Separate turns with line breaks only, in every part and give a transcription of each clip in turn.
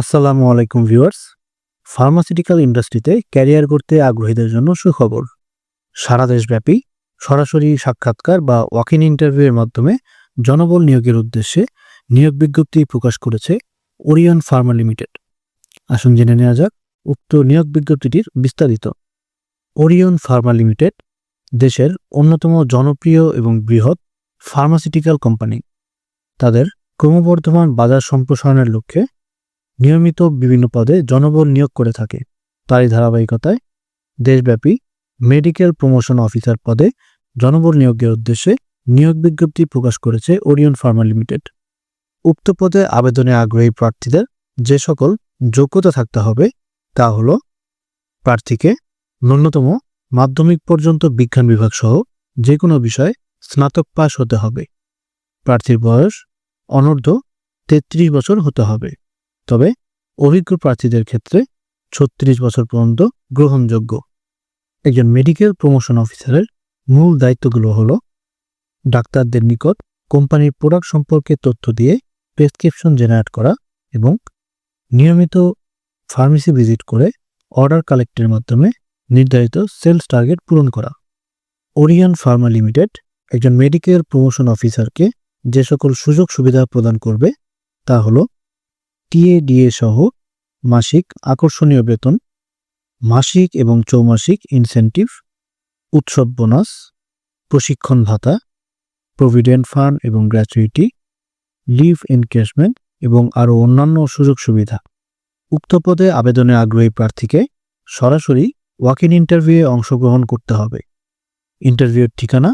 আসসালামু আলাইকুম viewers. Pharmaceutical ইন্ডাস্ট্রিতে ক্যারিয়ার করতে আগ্রহীদের জন্য সুখবর। সারা দেশব্যাপী সরাসরি সাক্ষাৎকার বা ওয়াক ইন ইন্টারভিউয়ের মাধ্যমে জনবল নিয়োগের উদ্দেশ্যে নিয়োগ বিজ্ঞপ্তি প্রকাশ করেছে ওরিয়ন ফার্মা লিমিটেড আসুন জেনে নেওয়া যাক উক্ত নিয়োগ বিজ্ঞপ্তিটির বিস্তারিত। ওরিয়ন ফার্মা লিমিটেড দেশের অন্যতম জনপ্রিয় এবং বৃহৎ ফার্মাসিউটিক্যাল কোম্পানি তাদের ক্রমবর্ধমান বাজার সম্প্রসারণের লক্ষ্যে নিয়মিত বিভিন্ন পদে জনবল নিয়োগ করে থাকে। তারই ধারাবাহিকতায় দেশব্যাপী মেডিকেল প্রমোশন অফিসার পদে জনবল নিয়োগের উদ্দেশ্যে নিয়োগ বিজ্ঞপ্তি প্রকাশ করেছে ওরিয়ন ফার্মা লিমিটেড। উক্ত পদে আবেদনে আগ্রহী প্রার্থীদের যে সকল যোগ্যতা থাকতে হবে তা হল প্রার্থীকে ন্যূনতম মাধ্যমিক পর্যন্ত বিজ্ঞান বিভাগ সহ যে কোনো বিষয়ে স্নাতক পাশ হতে হবে। প্রার্থীর বয়স অনূর্ধ্ব তেত্রিশ বছর হতে হবে। তবে অভিজ্ঞ প্রার্থীদের ক্ষেত্রে ছত্রিশ বছর পর্যন্ত গ্রহণযোগ্য একজন মেডিকেল প্রমোশন অফিসারের মূল দায়িত্বগুলো হলো ডাক্তারদের নিকট কোম্পানির প্রোডাক্ট সম্পর্কে তথ্য দিয়ে প্রেসক্রিপশন জেনারেট করা এবং নিয়মিত ফার্মেসি ভিজিট করে অর্ডার কালেক্টের মাধ্যমে নির্ধারিত সেলস টার্গেট পূরণ করা। ওরিয়ান ফার্মা লিমিটেড একজন মেডিকেল প্রমোশন অফিসারকে যে সকল সুযোগ সুবিধা প্রদান করবে তা হলো টিএডিএ সহ মাসিক আকর্ষণীয় বেতন, মাসিক এবং চৌমাসিক ইনসেন্টিভ উৎসব বোনাস প্রশিক্ষণ ভাতা প্রভিডেন্ট ফান্ড এবং গ্র্যাচুইটি লিভ এনকেশমেন্ট এবং আরও অন্যান্য সুযোগ সুবিধা। উক্ত পদে আবেদনে আগ্রহী প্রার্থীকে সরাসরি ওয়াক ইন ইন্টারভিউয়ে অংশগ্রহণ করতে হবে। ইন্টারভিউর ঠিকানা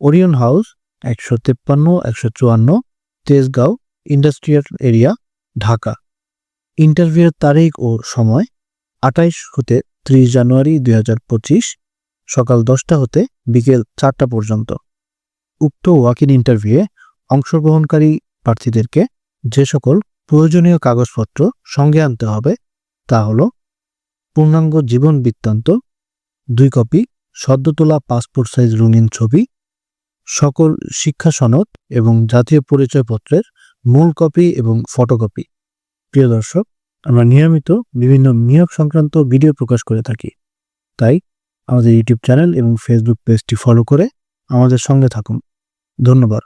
ওরিয়ন হাউস একশো তেপ্পান্ন, একশো চুয়ান্ন, তেজগাঁও ইন্ডাস্ট্রিয়াল এরিয়া ঢাকা। ইন্টারভিউয়ের তারিখ ও সময় আঠাইশ হতে ত্রিশ জানুয়ারি দুই হাজার পঁচিশ, সকাল দশটা হতে বিকেল চারটা পর্যন্ত। উক্ত ওয়াক ইন ইন্টারভিউয়ে অংশগ্রহণকারী প্রার্থীদেরকে যে সকল প্রয়োজনীয় কাগজপত্র সঙ্গে আনতে হবে তা হল পূর্ণাঙ্গ জীবন বৃত্তান্ত, দুই কপি সদ্য তোলা পাসপোর্ট সাইজ রঙিন ছবি, সকল শিক্ষা সনদ এবং জাতীয় পরিচয়পত্রের মূল কপি এবং ফটোকপি প্রিয় দর্শক, আমরা নিয়মিত বিভিন্ন নিয়োগ সংক্রান্ত ভিডিও প্রকাশ করে থাকি। তাই আমাদের ইউটিউব চ্যানেল এবং ফেসবুক পেজটি ফলো করে আমাদের সঙ্গে থাকুন। ধন্যবাদ।